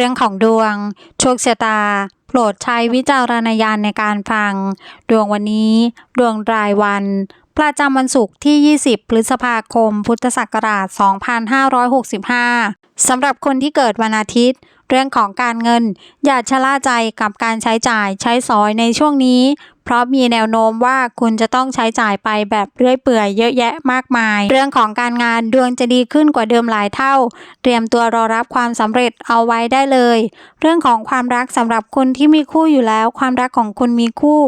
เรื่องของดวง โชคชะตา โปรดใช้วิจารณญาณในการฟัง ดวงวันนี้ ดวงรายวัน ประจำวันศุกร์ที่ 20 พฤษภาคม พุทธศักราช 2565 สำหรับคนที่เกิดวันอาทิตย์ เรื่องของการเงิน อย่าชะล่าใจกับการใช้จ่ายใช้สอยในช่วงนี้ เพราะมีแนวโน้มว่าคุณจะต้องใช้จ่ายไปแบบเรื่อยเปื่อยเยอะแยะมากมาย เรื่องของการงานดวงจะดีขึ้นกว่าเดิมหลายเท่า เตรียมตัวรอรับความสำเร็จเอาไว้ได้เลยเรื่องของความรักสำหรับคนที่มีคู่อยู่แล้ว ความรักของคุณมีคู่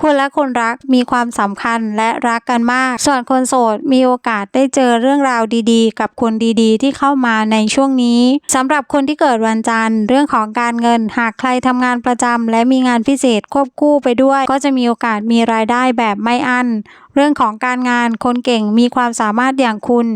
คุณและคนรักมีความสำคัญและรักกันมาก ส่วนคนโสดมีโอกาสได้เจอเรื่องราวดีๆ กับคนดีๆ ที่เข้ามาในช่วงนี้สำหรับคนที่เกิดวันจันทร์ เรื่องของการเงินหากใครทำงานประจำและมีงานพิเศษควบคู่ไปด้วย ก็จะมีโอกาสมีรายได้แบบไม่อั้นเรื่องของการงานคนเก่งมีความสามารถอย่างคุณ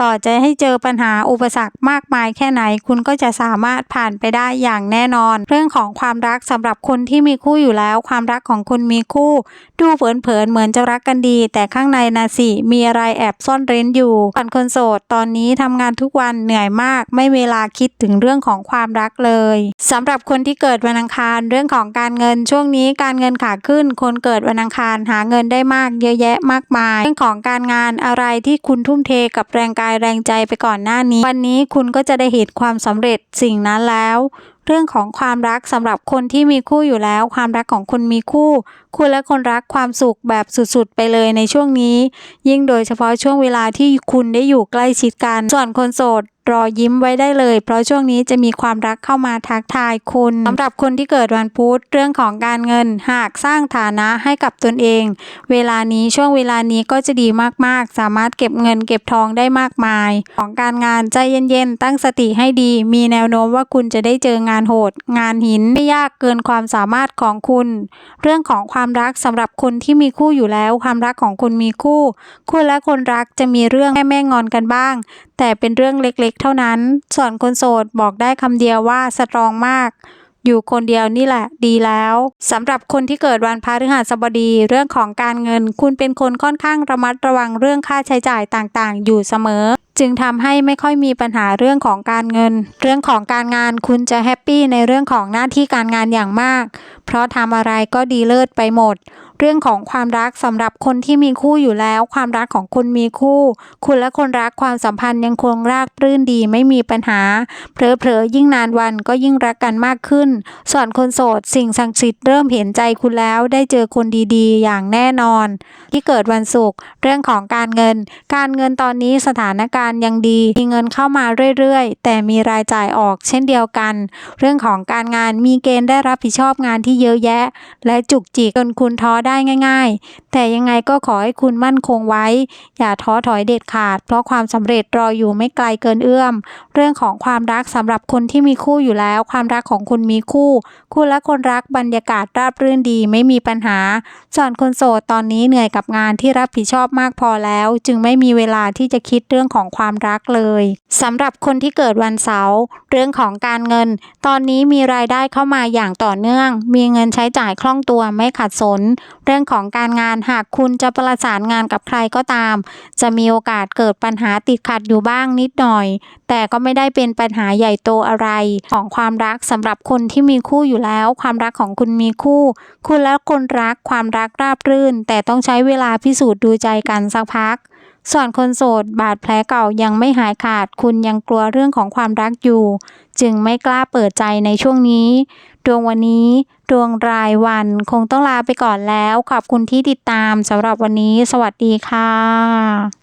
ต่อจะให้เจอปัญหาอุปสรรคมากมายแค่ไหน คุณก็จะสามารถผ่านไปได้อย่างแน่น่นอน เรื่องของความรักสำหรับคนที่มีคู่อยู่แล้ว ความรักของคุณมีคู่ ดูเผินๆเหมือนจะรักกันดี แต่ข้างในนะสิมีอะไรแอบซ่อนเร้นอยู่ส่วนคนโสดตอนนี้ทำงานทุกวันเหนื่อยมาก ไม่เวลาคิดถึงเรื่องของความรักเลยสำหรับคนที่เกิดวันอังคารเรื่องของการเงินช่วงนี้การเงินขาขึ้น คนเกิดวันอังคารหาเงินได้มากเยอะแยะมากมาย เรื่องของการงานอะไรที่คุณทุ่มเทกับแรงกายแรงใจไปก่อนหน้านี้ วันนี้คุณก็จะได้เห็นความสำเร็จสิ่งนั้นแล้ว เรื่องของความรักสำหรับคนที่มีคู่อยู่แล้ว ความรักของคุณมีคู่ คุณและคนรักความสุขแบบสุดๆ ไปเลยในช่วงนี้ ยิ่งโดยเฉพาะช่วงเวลาที่คุณได้อยู่ใกล้ชิดกัน ส่วนคนโสด รอยิ้มไว้ได้เลย เพราะช่วงนี้จะมีความรักเข้ามาทักทายคุณสำหรับคนที่เกิดวันพุธเรื่องของการเงินหากสร้างฐานะให้กับตนเอง เวลานี้ช่วงเวลานี้ก็จะดีมากๆ สามารถเก็บเงินเก็บทองได้มากมาย ของการงานใจเย็นๆ ตั้งสติให้ดี มีแนวโน้มว่าคุณจะได้เจองานโหด งานหินไม่ยากเกินความสามารถของคุณ เรื่องของความรักสำหรับคนที่มีคู่อยู่แล้ว ความรักของคุณมีคู่คุณและคนรักจะมีเรื่องแม่แม่งอนกันบ้าง แต่เป็นเรื่องเล็กๆเท่านั้น ส่วนคนโสดบอกได้คำเดียวว่าสตรองมาก อยู่คนเดียวนี่แหละดีแล้วสำหรับคนที่เกิดวันพฤหัสบดีเรื่องของการเงิน คุณเป็นคนค่อนข้างระมัดระวังเรื่องค่าใช้จ่ายต่างๆ อยู่เสมอ จึงทำให้ไม่ค่อยมีปัญหาเรื่องของการเงิน เรื่องของการงานคุณจะแฮปปี้ในเรื่องของหน้าที่การงานอย่างมาก เพราะทำอะไรก็ดีเลิศไปหมด เรื่องของความรักสำหรับคนที่มีคู่อยู่แล้ว ความรักของคุณมีคู่ คุณและคนรักความสัมพันธ์ยังคงรากปรื่นดีไม่มีปัญหาเผลอๆยิ่งนานวันก็ยิ่งรักกันมากขึ้น ส่วนคนโสดสิ่งศักดิ์สิทธิ์เริ่มเห็นใจคุณแล้วได้เจอคนดีๆ อย่างแน่นอน ที่เกิดวันศุกร์เรื่องของการเงิน การเงินตอนนี้สถานการณ์ยังดีมีเงินเข้ามาเรื่อยๆ แต่มีรายจ่ายออกเช่นเดียวกัน เรื่องของการงานมีเกณฑ์ได้รับผิดชอบงานที่เยอะแยะ และจุกจิกจนคุณท้อได้ได้ง่าย ๆ แต่ยังไงก็ขอให้คุณมั่นคงไว้ อย่าท้อถอยเด็ดขาด เพราะความสำเร็จรออยู่ไม่ไกลเกินเอื้อม เรื่องของความรักสำหรับคนที่มีคู่อยู่แล้ว ความรักของคุณมีคู่ คุณและคนรักบรรยากาศราบรื่นดีไม่มีปัญหาส่วนคนโสดตอนนี้เหนื่อยกับงานที่รับผิดชอบมากพอแล้ว จึงไม่มีเวลาที่จะคิดเรื่องของความรักเลยสำหรับคนที่เกิดวันเสาร์เรื่องของการเงิน ตอนนี้มีรายได้เข้ามาอย่างต่อเนื่อง มีเงินใช้จ่ายคล่องตัวไม่ขัดสน รื่องของการงานหากคุณจะประสานงานกับใครก็ตาม จะมีโอกาสเกิดปัญหาติดขัดอยู่บ้างนิดหน่อย แต่ก็ไม่ได้เป็นปัญหาใหญ่โตอะไร ของความรักสำหรับคนที่มีคู่อยู่แล้ว ความรักของคุณมีคู่ คุณและคนรักความรักราบรื่น แต่ต้องใช้เวลาพิสูจน์ดูใจกันสักพัก ส่วนคนโสดบาดแผลเก่ายังไม่หายขาด คุณยังกลัวเรื่องของความรักอยู่ จึงไม่กล้าเปิดใจในช่วงนี้ ดวงวันนี้ ดวงรายวันคงต้องลาไปก่อนแล้ว ขอบคุณที่ติดตามสำหรับวันนี้ สวัสดีค่ะ